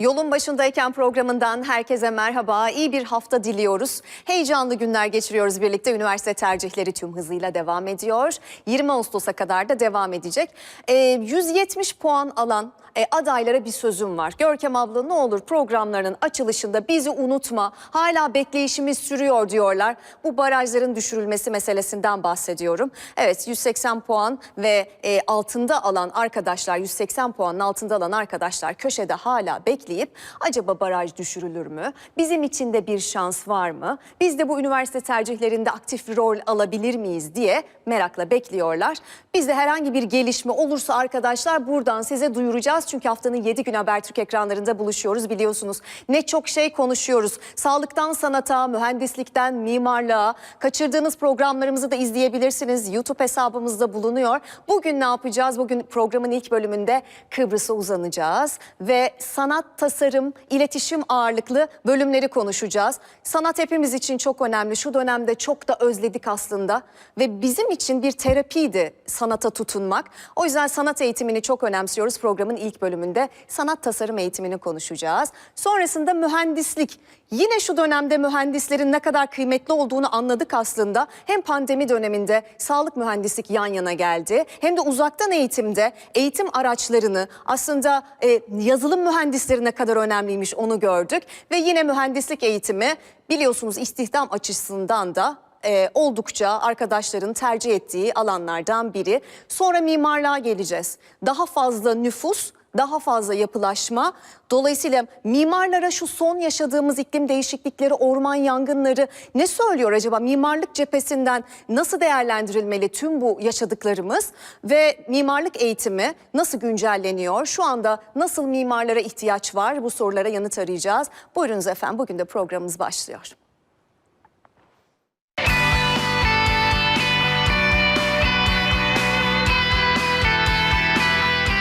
Yolun başındayken programından herkese merhaba. İyi bir hafta diliyoruz. Heyecanlı günler geçiriyoruz birlikte. Üniversite tercihleri tüm hızıyla devam ediyor. 20 Ağustos'a kadar da devam edecek. Ee, 170 puan alan e, adaylara bir sözüm var. Görkem abla ne olur programlarının açılışında bizi unutma. Hala bekleyişimiz sürüyor diyorlar. Bu barajların düşürülmesi meselesinden bahsediyorum. Evet 180 puan ve e, altında alan arkadaşlar 180 puanın altında alan arkadaşlar köşede hala bekleyip acaba baraj düşürülür mü? Bizim için de bir şans var mı? Biz de bu üniversite tercihlerinde aktif rol alabilir miyiz diye merakla bekliyorlar. Bizde herhangi bir gelişme olursa arkadaşlar buradan size duyuracağız. Çünkü haftanın 7 gün Habertürk ekranlarında buluşuyoruz biliyorsunuz. Ne çok şey konuşuyoruz. Sağlıktan sanata, mühendislikten mimarlığa. Kaçırdığınız programlarımızı da izleyebilirsiniz. YouTube hesabımızda bulunuyor. Bugün ne yapacağız? Bugün programın ilk bölümünde Kıbrıs'a uzanacağız. Ve sanat, tasarım, iletişim ağırlıklı bölümleri konuşacağız. Sanat hepimiz için çok önemli. Şu dönemde çok da özledik aslında. Ve bizim için bir terapiydi sanata tutunmak. O yüzden sanat eğitimini çok önemsiyoruz. Programın ilk bölümünde sanat tasarım eğitimini konuşacağız. Sonrasında mühendislik. Yine şu dönemde mühendislerin ne kadar kıymetli olduğunu anladık aslında. Hem pandemi döneminde sağlık mühendislik yan yana geldi. Hem de uzaktan eğitimde eğitim araçlarını aslında e, yazılım mühendisleri ne kadar önemliymiş onu gördük. Ve yine mühendislik eğitimi biliyorsunuz istihdam açısından da e, oldukça arkadaşların tercih ettiği alanlardan biri. Sonra mimarlığa geleceğiz. Daha fazla nüfus, daha fazla yapılaşma. Dolayısıyla mimarlara şu son yaşadığımız iklim değişiklikleri, orman yangınları ne söylüyor acaba? Mimarlık cephesinden nasıl değerlendirilmeli tüm bu yaşadıklarımız ve mimarlık eğitimi nasıl güncelleniyor? Şu anda nasıl mimarlara ihtiyaç var? Bu sorulara yanıt arayacağız. Buyurunuz efendim bugün de programımız başlıyor.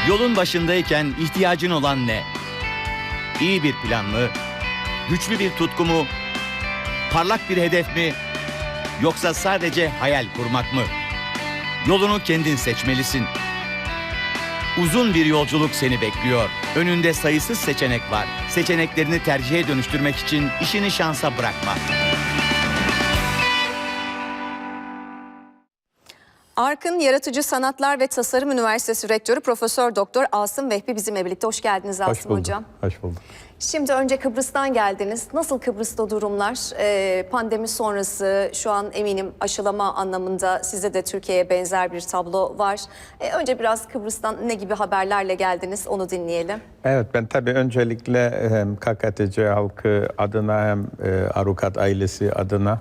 Yolun başındayken ihtiyacın olan ne? İyi bir plan mı? Güçlü bir tutku mu? Parlak bir hedef mi? Yoksa sadece hayal kurmak mı? Yolunu kendin seçmelisin. Uzun bir yolculuk seni bekliyor. Önünde sayısız seçenek var. Seçeneklerini tercihe dönüştürmek için işini şansa bırakma. Arkın Yaratıcı Sanatlar ve Tasarım Üniversitesi Rektörü Profesör Doktor Asım Vehbi bizimle birlikte. Hoş geldiniz Asım Hoş bulduk. Hocam. Hoş bulduk. Şimdi önce Kıbrıs'tan geldiniz. Nasıl Kıbrıs'ta durumlar? Ee, pandemi sonrası şu an eminim aşılama anlamında size de Türkiye'ye benzer bir tablo var. Ee, önce biraz Kıbrıs'tan ne gibi haberlerle geldiniz onu dinleyelim. Evet ben tabii öncelikle hem KKTC halkı adına hem e, Arukat ailesi adına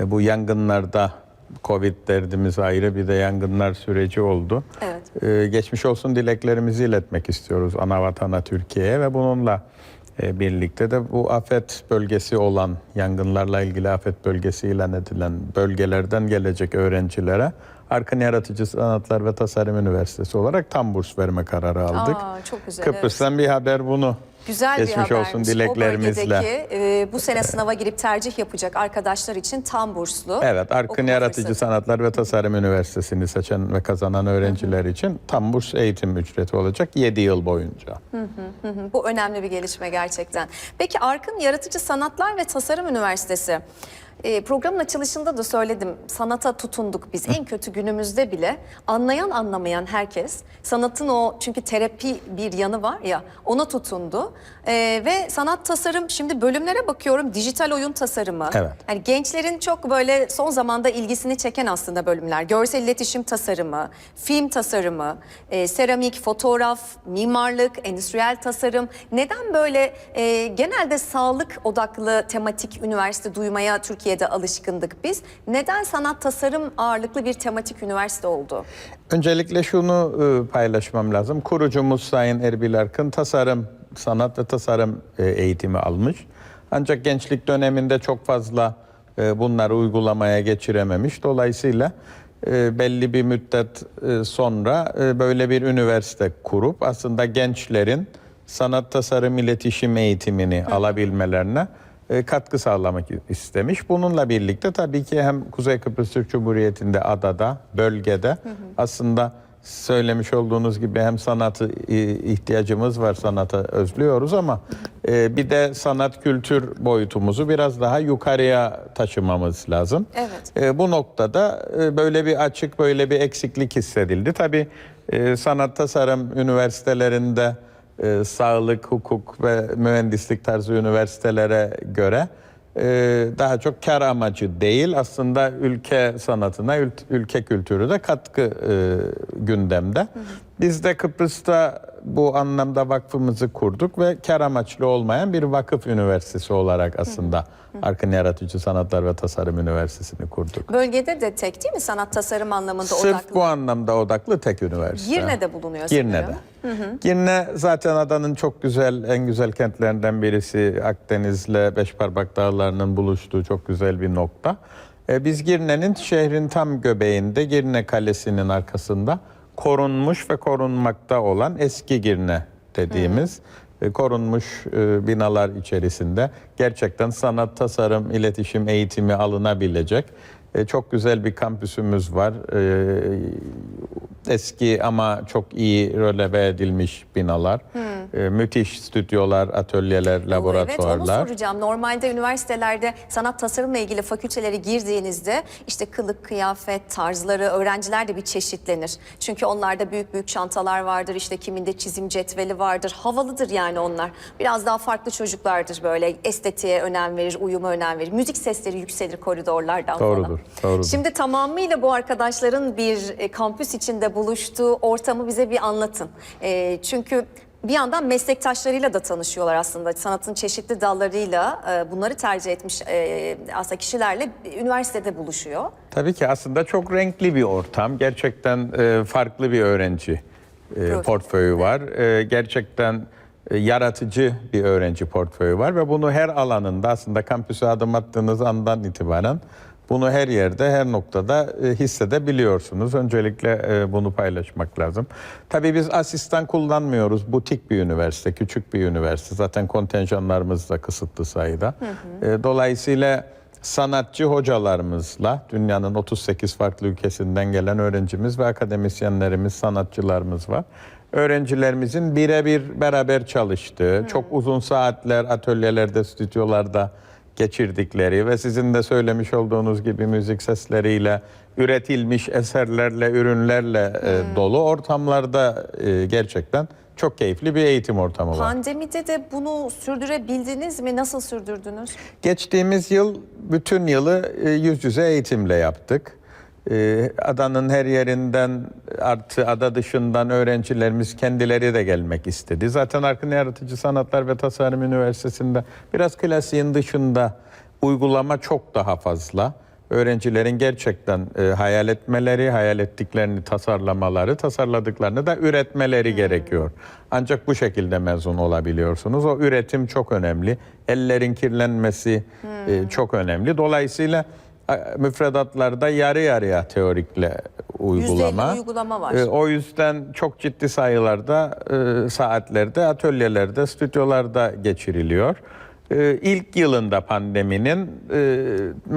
e, bu yangınlarda Covid derdimiz ayrı bir de yangınlar süreci oldu. Evet. E, geçmiş olsun dileklerimizi iletmek istiyoruz ana vatana Türkiye'ye ve bununla e, birlikte de bu afet bölgesi olan yangınlarla ilgili afet bölgesi ilan edilen bölgelerden gelecek öğrencilere Arkın Yaratıcı Sanatlar ve Tasarım Üniversitesi olarak tam burs verme kararı aldık. Aa, çok güzel. Kıbrıs'tan bir haber bunu. Güzel Geçmiş bir habermiş. olsun dileklerimizle. O bölgedeki e, bu sene sınava girip tercih yapacak arkadaşlar için tam burslu. Evet, Arkın Yaratıcı fırsatı. Sanatlar ve Tasarım Üniversitesi'ni seçen ve kazanan öğrenciler için tam burs eğitim ücreti olacak 7 yıl boyunca. Hı, Bu önemli bir gelişme gerçekten. Peki Arkın Yaratıcı Sanatlar ve Tasarım Üniversitesi. E, programın açılışında da söyledim sanata tutunduk biz. En kötü günümüzde bile anlayan anlamayan herkes sanatın o çünkü terapi bir yanı var ya ona tutundu. E, ve sanat tasarım şimdi bölümlere bakıyorum dijital oyun tasarımı. Evet. yani gençlerin çok böyle son zamanda ilgisini çeken aslında bölümler. Görsel iletişim tasarımı film tasarımı e, seramik fotoğraf mimarlık endüstriyel tasarım. Neden böyle? E, genelde sağlık odaklı tematik üniversite duymaya Türkiye'de alışkındık biz neden sanat tasarım ağırlıklı bir tematik üniversite oldu? Öncelikle şunu e, paylaşmam lazım. Kurucumuz Sayın Erbil Arkın tasarım, sanat ve tasarım e, eğitimi almış. Ancak gençlik döneminde çok fazla e, bunları uygulamaya geçirememiş. Dolayısıyla belli bir müddet sonra böyle bir üniversite kurup aslında gençlerin sanat tasarım iletişim eğitimini alabilmelerine katkı sağlamak istemiş. Bununla birlikte tabii ki hem Kuzey Kıbrıs Türk Cumhuriyeti'nde adada, bölgede aslında söylemiş olduğunuz gibi hem sanatı e, ihtiyacımız var, sanata özlüyoruz ama e, bir de sanat kültür boyutumuzu biraz daha yukarıya taşımamız lazım. Evet. E, bu noktada e, böyle bir açık, böyle bir eksiklik hissedildi. Tabii e, sanat tasarım üniversitelerinde e, sağlık, hukuk ve mühendislik tarzı üniversitelere göre e, daha çok kar amacı değil aslında ülke sanatına, ül- ülke kültürü de katkı e, gündemde. Biz de Kıbrıs'ta bu anlamda vakfımızı kurduk ve kar amaçlı olmayan bir vakıf üniversitesi olarak aslında Arkın Yaratıcı Sanatlar ve Tasarım Üniversitesi'ni kurduk. Bölgede de tek değil mi sanat tasarım anlamında Sırf odaklı? bu anlamda odaklı tek üniversite. Girne'de bulunuyor Girne'de. sanırım. Girne zaten adanın çok güzel, en güzel kentlerinden birisi. Akdeniz'le Beşparmak Dağları'nın buluştuğu çok güzel bir nokta. E, biz Girne'nin şehrin tam göbeğinde, Girne Kalesi'nin arkasında korunmuş ve korunmakta olan eski Girne dediğimiz e, korunmuş e, binalar içerisinde gerçekten sanat, tasarım, iletişim eğitimi alınabilecek e, çok güzel bir kampüsümüz var. E, eski ama çok iyi röleve edilmiş binalar. E, müthiş stüdyolar, atölyeler, Evet laboratuvarlar. onu soracağım. Normalde üniversitelerde sanat tasarımla ilgili fakültelere girdiğinizde işte kılık, kıyafet, tarzları öğrenciler de bir çeşitlenir. Çünkü onlarda büyük büyük çantalar vardır. işte kiminde çizim cetveli vardır. Havalıdır yani onlar. Biraz daha farklı çocuklardır böyle estetiğe önem verir, uyuma önem verir. Müzik sesleri yükselir koridorlardan Doğrudur, falan. Doğrudur. Şimdi tamamıyla bu arkadaşların bir e, kampüs içinde buluştuğu ortamı bize bir anlatın. E, çünkü bir yandan meslektaşlarıyla da tanışıyorlar aslında. Sanatın çeşitli dallarıyla e, bunları tercih etmiş e, aslında kişilerle üniversitede buluşuyor. Tabii ki aslında çok renkli bir ortam. Gerçekten farklı bir öğrenci Profil. portföyü var. Gerçekten yaratıcı bir öğrenci portföyü var ve bunu her alanında aslında kampüse adım attığınız andan itibaren bunu her yerde, her noktada e, hissedebiliyorsunuz. Öncelikle e, bunu paylaşmak lazım. Tabii biz asistan kullanmıyoruz. Butik bir üniversite, küçük bir üniversite. Zaten kontenjanlarımız da kısıtlı sayıda. E, Dolayısıyla sanatçı hocalarımızla dünyanın 38 farklı ülkesinden gelen öğrencimiz ve akademisyenlerimiz, sanatçılarımız var. Öğrencilerimizin birebir beraber çalıştığı, çok uzun saatler atölyelerde, stüdyolarda geçirdikleri ve sizin de söylemiş olduğunuz gibi müzik sesleriyle, üretilmiş eserlerle, ürünlerle e, dolu ortamlarda e, gerçekten çok keyifli bir eğitim ortamı var. Pandemide de bunu sürdürebildiniz mi? Nasıl sürdürdünüz? Geçtiğimiz yıl bütün yılı e, yüz yüze eğitimle yaptık. E, Adanın her yerinden artı ada dışından öğrencilerimiz kendileri de gelmek istedi. Zaten Arkın Yaratıcı Sanatlar ve Tasarım Üniversitesi'nde biraz klasiğin dışında uygulama çok daha fazla. Öğrencilerin gerçekten e, hayal etmeleri, hayal ettiklerini tasarlamaları, tasarladıklarını da üretmeleri gerekiyor. Ancak bu şekilde mezun olabiliyorsunuz. O üretim çok önemli. Ellerin kirlenmesi e, çok önemli. Dolayısıyla müfredatlarda yarı yarıya teorikle uygulama. %50 uygulama var. E, o yüzden çok ciddi sayılarda e, saatlerde, atölyelerde, stüdyolarda geçiriliyor. E, ilk yılında pandeminin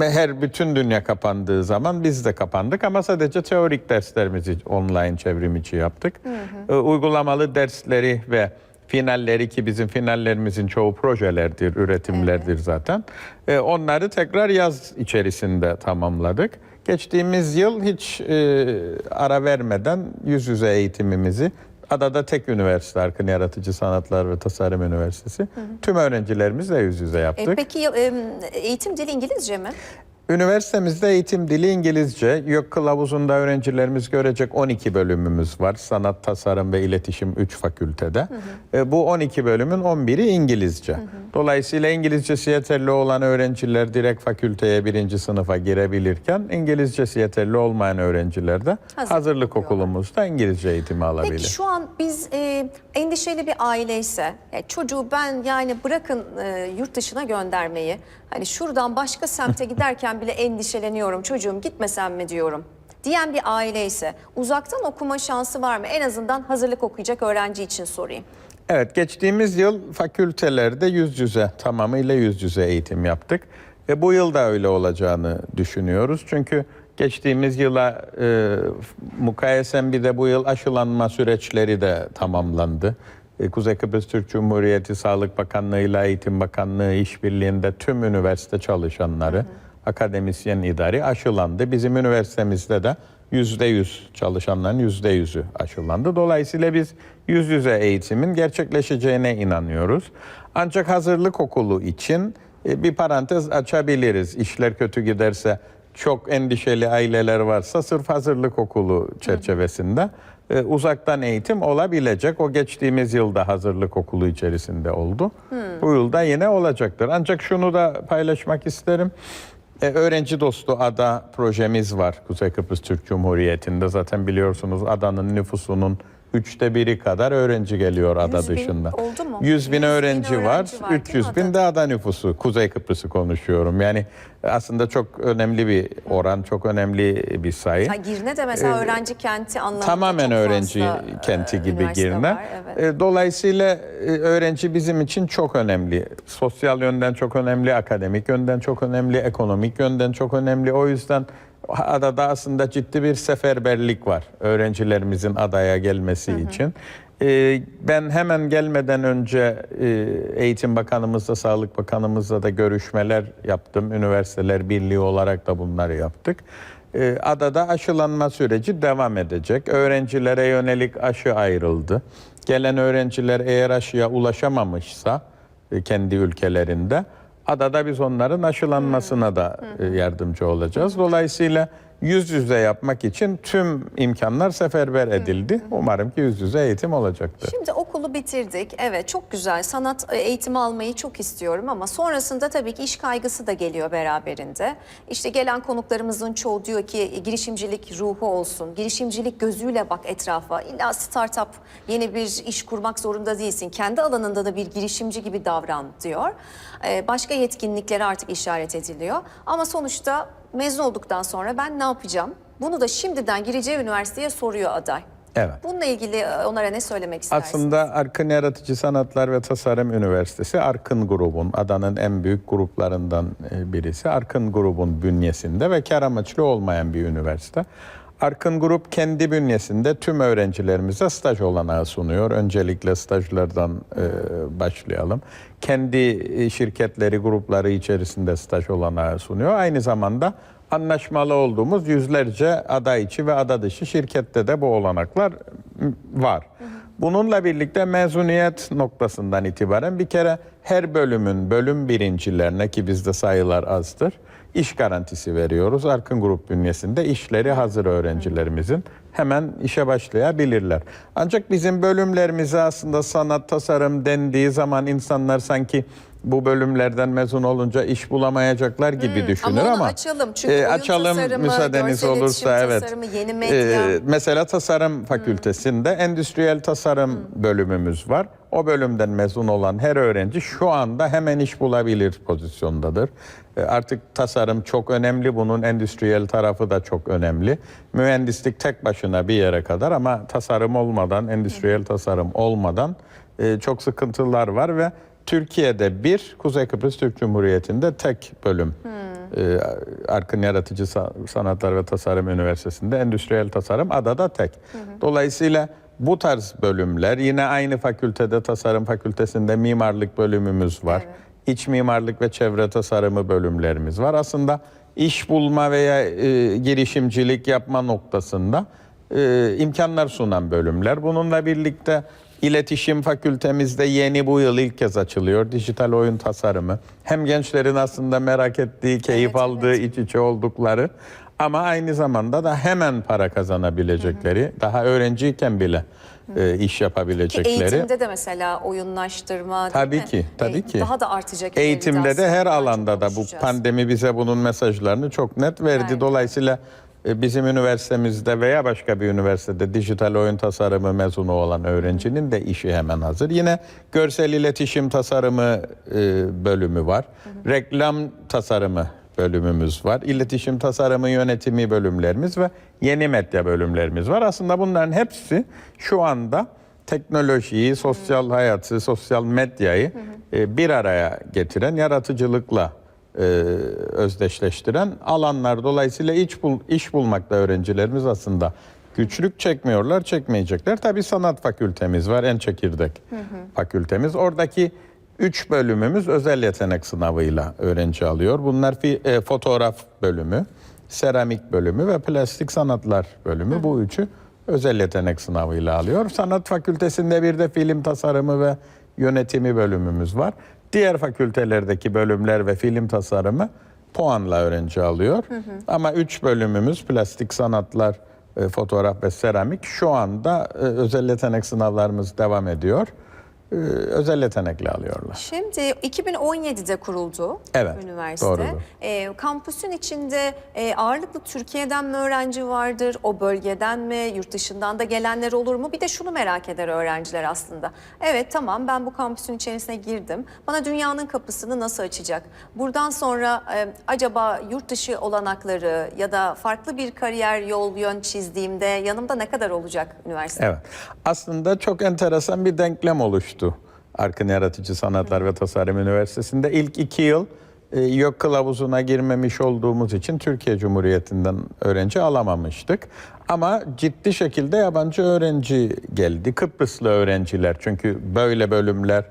e, her bütün dünya kapandığı zaman biz de kapandık ama sadece teorik derslerimizi online çevrim içi yaptık. E, uygulamalı dersleri ve finalleri ki bizim finallerimizin çoğu projelerdir, üretimlerdir zaten. E, onları tekrar yaz içerisinde tamamladık. Geçtiğimiz yıl hiç e, ara vermeden yüz yüze eğitimimizi Adada tek üniversite Arkın Yaratıcı Sanatlar ve Tasarım Üniversitesi. Tüm öğrencilerimizle yüz yüze E, yaptık. peki e, eğitim dili İngilizce mi? Üniversitemizde eğitim dili İngilizce. YÖK kılavuzunda öğrencilerimiz görecek 12 bölümümüz var. Sanat, tasarım ve iletişim 3 fakültede. E, bu 12 bölümün 11'i İngilizce. Dolayısıyla İngilizcesi yeterli olan öğrenciler direkt fakülteye birinci sınıfa girebilirken İngilizcesi yeterli olmayan öğrenciler de Hazırlık hazırlık okulumuzda İngilizce eğitimi alabilir. Peki şu an biz e, endişeli bir aileyse e, çocuğu ben yani bırakın e, yurt dışına göndermeyi hani şuradan başka semte giderken bile endişeleniyorum çocuğum gitmesem mi diyorum diyen bir aileyse uzaktan okuma şansı var mı? En azından hazırlık okuyacak öğrenci için sorayım. Evet, geçtiğimiz yıl fakültelerde yüz yüze, tamamıyla yüz yüze eğitim yaptık. Ve bu yıl da öyle olacağını düşünüyoruz. Çünkü Geçtiğimiz yıla e, mukayesen bir de bu yıl aşılanma süreçleri de tamamlandı. E, Kuzey Kıbrıs Türk Cumhuriyeti Sağlık Bakanlığı ile Eğitim Bakanlığı işbirliğinde tüm üniversite çalışanları, akademisyen idari aşılandı. Bizim üniversitemizde de yüzde yüz çalışanların yüzde yüzü aşılandı. Dolayısıyla biz yüz yüze eğitimin gerçekleşeceğine inanıyoruz. Ancak hazırlık okulu için e, bir parantez açabiliriz. İşler kötü giderse çok endişeli aileler varsa sırf hazırlık okulu çerçevesinde e, uzaktan eğitim olabilecek. O geçtiğimiz yılda hazırlık okulu içerisinde oldu. Bu yılda yine olacaktır. Ancak şunu da paylaşmak isterim. E, öğrenci dostu ada projemiz var Kuzey Kıbrıs Türk Cumhuriyeti'nde. Zaten biliyorsunuz adanın nüfusunun üçte biri kadar öğrenci geliyor ada 100 bin dışında. oldu mu? 100 bin 100 bin öğrenci, var, öğrenci var değil mi 300 bin de ada nüfusu. Kuzey Kıbrıs'ı konuşuyorum. Yani aslında çok önemli bir oran, çok önemli bir sayı. Ha, Girne de mesela öğrenci kenti anlamında Ee, Tamamen çok öğrenci fazla, kenti e, gibi üniversite Girne. var, evet. E, Dolayısıyla e, öğrenci bizim için çok önemli. Sosyal yönden çok önemli, akademik yönden çok önemli, ekonomik yönden çok önemli. O yüzden adada aslında ciddi bir seferberlik var öğrencilerimizin adaya gelmesi için. E, Ben hemen gelmeden önce e, Eğitim Bakanımızla, Sağlık Bakanımızla da görüşmeler yaptım. Üniversiteler Birliği olarak da bunları yaptık. E, Adada aşılanma süreci devam edecek. Öğrencilere yönelik aşı ayrıldı. Gelen öğrenciler eğer aşıya ulaşamamışsa e, kendi ülkelerinde adada biz onların aşılanmasına da e, yardımcı olacağız. Dolayısıyla yüz yüze yapmak için tüm imkanlar seferber edildi. Umarım ki yüz yüze eğitim olacaktır. Şimdi okulu bitirdik. Evet çok güzel. Sanat e, eğitimi almayı çok istiyorum ama sonrasında tabii ki iş kaygısı da geliyor beraberinde. İşte gelen konuklarımızın çoğu diyor ki e, girişimcilik ruhu olsun. Girişimcilik gözüyle bak etrafa. İlla startup yeni bir iş kurmak zorunda değilsin. Kendi alanında da bir girişimci gibi davran diyor. Ee, Başka yetkinliklere artık işaret ediliyor. Ama sonuçta mezun olduktan sonra ben ne yapacağım? Bunu da şimdiden gireceği üniversiteye soruyor aday. Evet. Bununla ilgili e, onlara ne söylemek istersiniz? Aslında Arkın Yaratıcı Sanatlar ve Tasarım Üniversitesi Arkın grubun, adanın en büyük gruplarından e, birisi. Arkın grubun bünyesinde ve kar amaçlı olmayan bir üniversite. Arkın Grup kendi bünyesinde tüm öğrencilerimize staj olanağı sunuyor. Öncelikle stajlardan e, başlayalım. Kendi e, şirketleri, grupları içerisinde staj olanağı sunuyor. Aynı zamanda anlaşmalı olduğumuz yüzlerce ada içi ve ada dışı şirkette de bu olanaklar var. Bununla birlikte mezuniyet noktasından itibaren bir kere her bölümün bölüm birincilerine ki bizde sayılar azdır iş garantisi veriyoruz. Arkın Grup bünyesinde işleri hazır öğrencilerimizin hemen işe başlayabilirler. Ancak bizim bölümlerimize aslında sanat, tasarım dendiği zaman insanlar sanki bu bölümlerden mezun olunca iş bulamayacaklar gibi düşünür Hmm, ama ama, onu açalım. Çünkü e, açalım tasarımı, müsaadeniz olursa evet. tasarımı, yeni medya. E, mesela tasarım fakültesinde endüstriyel tasarım bölümümüz var. O bölümden mezun olan her öğrenci şu anda hemen iş bulabilir pozisyondadır. E, Artık tasarım çok önemli. Bunun endüstriyel tarafı da çok önemli. Mühendislik tek başına bir yere kadar ama tasarım olmadan, endüstriyel tasarım olmadan e, çok sıkıntılar var ve Türkiye'de bir, Kuzey Kıbrıs Türk Cumhuriyeti'nde tek bölüm. E, Arkın Yaratıcı Sa- Sanatlar ve Tasarım Üniversitesi'nde endüstriyel tasarım adada tek. Dolayısıyla bu tarz bölümler yine aynı fakültede tasarım fakültesinde mimarlık bölümümüz var. İç mimarlık ve çevre tasarımı bölümlerimiz var. Aslında iş bulma veya e, girişimcilik yapma noktasında e, imkanlar sunan bölümler. Bununla birlikte iletişim fakültemizde yeni bu yıl ilk kez açılıyor. Dijital oyun tasarımı. Hem gençlerin aslında merak ettiği, keyif Evet, aldığı, iç içe oldukları ama aynı zamanda da hemen para kazanabilecekleri, daha öğrenciyken bile e, iş Ki yapabilecekleri. eğitimde de mesela oyunlaştırma Tabii mi? ki, tabii E, ki. Daha da artacak. Eğitimde de her alanda da bu pandemi bize bunun mesajlarını çok net verdi. Verdi. Dolayısıyla bizim üniversitemizde veya başka bir üniversitede dijital oyun tasarımı mezunu olan öğrencinin de işi hemen hazır. Yine görsel iletişim tasarımı e, bölümü var. Reklam tasarımı bölümümüz var. İletişim tasarımı yönetimi bölümlerimiz ve yeni medya bölümlerimiz var. Aslında bunların hepsi şu anda teknolojiyi, sosyal hayatı, sosyal medyayı e, bir araya getiren yaratıcılıkla e, özdeşleştiren alanlar. Dolayısıyla iş, bul, iş bulmakta öğrencilerimiz aslında güçlük çekmiyorlar, çekmeyecekler. Tabii sanat fakültemiz var, en çekirdek fakültemiz. Oradaki üç bölümümüz özel yetenek sınavıyla öğrenci alıyor. Bunlar fi- e, fotoğraf bölümü, seramik bölümü ve plastik sanatlar bölümü. Bu üçü özel yetenek sınavıyla alıyor. Sanat fakültesinde bir de film tasarımı ve yönetimi bölümümüz var. Diğer fakültelerdeki bölümler ve film tasarımı puanla öğrenci alıyor. Ama üç bölümümüz plastik sanatlar, e, fotoğraf ve seramik şu anda e, özel yetenek sınavlarımız devam ediyor. E, özel yetenekle alıyorlar. Şimdi 2017'de kuruldu Evet, üniversite. doğrudur. Ee, kampüsün içinde e, ağırlıklı Türkiye'den mi öğrenci vardır, o bölgeden mi, yurt dışından da gelenler olur mu? Bir de şunu merak eder öğrenciler aslında. Evet tamam ben bu kampüsün içerisine girdim. Bana dünyanın kapısını nasıl açacak? Buradan sonra e, acaba yurt dışı olanakları ya da farklı bir kariyer yol yön çizdiğimde yanımda ne kadar olacak üniversite? Evet. Aslında çok enteresan bir denklem oluştu. Arkın Yaratıcı Sanatlar ve Tasarım Üniversitesi'nde ilk iki yıl e, yok kılavuzuna girmemiş olduğumuz için Türkiye Cumhuriyeti'nden öğrenci alamamıştık. Ama ciddi şekilde yabancı öğrenci geldi. Kıbrıslı öğrenciler çünkü böyle bölümler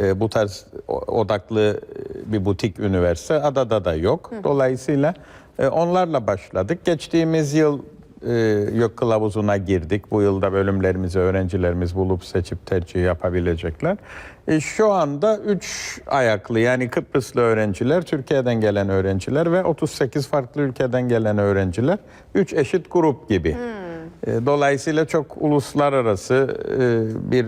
e, bu tarz odaklı e, bir butik üniversite adada da yok. Dolayısıyla e, onlarla başladık. Geçtiğimiz yıl e, yok kılavuzuna girdik. Bu yılda bölümlerimizi öğrencilerimiz bulup seçip tercih yapabilecekler. E, şu anda 3 ayaklı yani Kıbrıslı öğrenciler, Türkiye'den gelen öğrenciler ve 38 farklı ülkeden gelen öğrenciler 3 eşit grup gibi. E, dolayısıyla çok uluslararası e, bir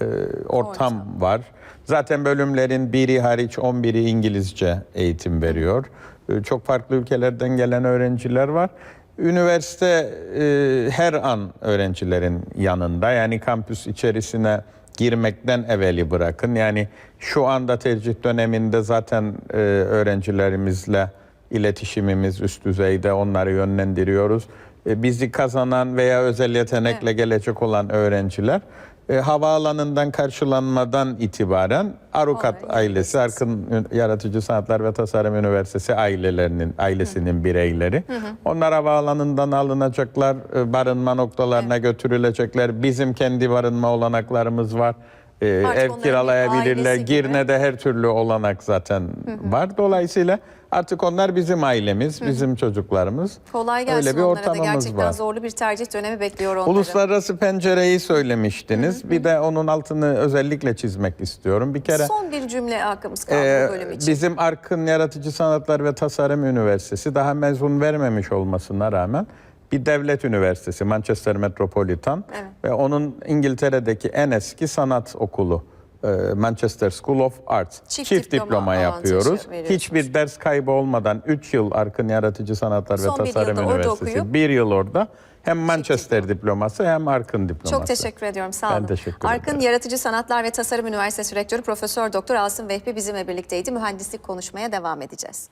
e, ortam var. Zaten bölümlerin biri hariç 11'i İngilizce eğitim veriyor. E, Çok farklı ülkelerden gelen öğrenciler var. Üniversite e, her an öğrencilerin yanında. Yani kampüs içerisine girmekten evveli bırakın. Yani şu anda tercih döneminde zaten e, öğrencilerimizle iletişimimiz üst düzeyde onları yönlendiriyoruz. E, bizi kazanan veya özel yetenekle gelecek olan öğrenciler e, havaalanından karşılanmadan itibaren Arukat Onlar ailesi, Arkın Yaratıcı Sanatlar ve Tasarım Üniversitesi ailelerinin ailesinin bireyleri. Onlar havaalanından alınacaklar, e, barınma noktalarına götürülecekler. Bizim kendi barınma olanaklarımız var. E, Artık ev kiralayabilirler. ailesi gibi. Girne'de her türlü olanak zaten var. Dolayısıyla artık onlar bizim ailemiz, bizim çocuklarımız. Kolay gelsin Öyle bir onlara da ortamımız gerçekten var. zorlu bir tercih dönemi bekliyor onları. Uluslararası pencereyi söylemiştiniz. Bir de onun altını özellikle çizmek istiyorum. Bir kere Son bir cümle hakkımız kaldı e, bu bölüm için. bizim Arkın Yaratıcı Sanatlar ve Tasarım Üniversitesi daha mezun vermemiş olmasına rağmen bir devlet üniversitesi Manchester Metropolitan Evet. ve onun İngiltere'deki en eski sanat okulu Manchester School of Arts. Çift Çift, diploma diploma, yapıyoruz. Hiçbir ders kaybı olmadan 3 yıl Arkın Yaratıcı Sanatlar Son ve bir Tasarım orada Üniversitesi. okuyup- Bir yıl orada hem Manchester diploması hem Arkın diploması. Çok teşekkür ediyorum. Sağ Ben olun. teşekkür Arkın ederim. Yaratıcı Sanatlar ve Tasarım Üniversitesi Rektörü Profesör Doktor Asım Vehbi bizimle birlikteydi. Mühendislik konuşmaya devam edeceğiz.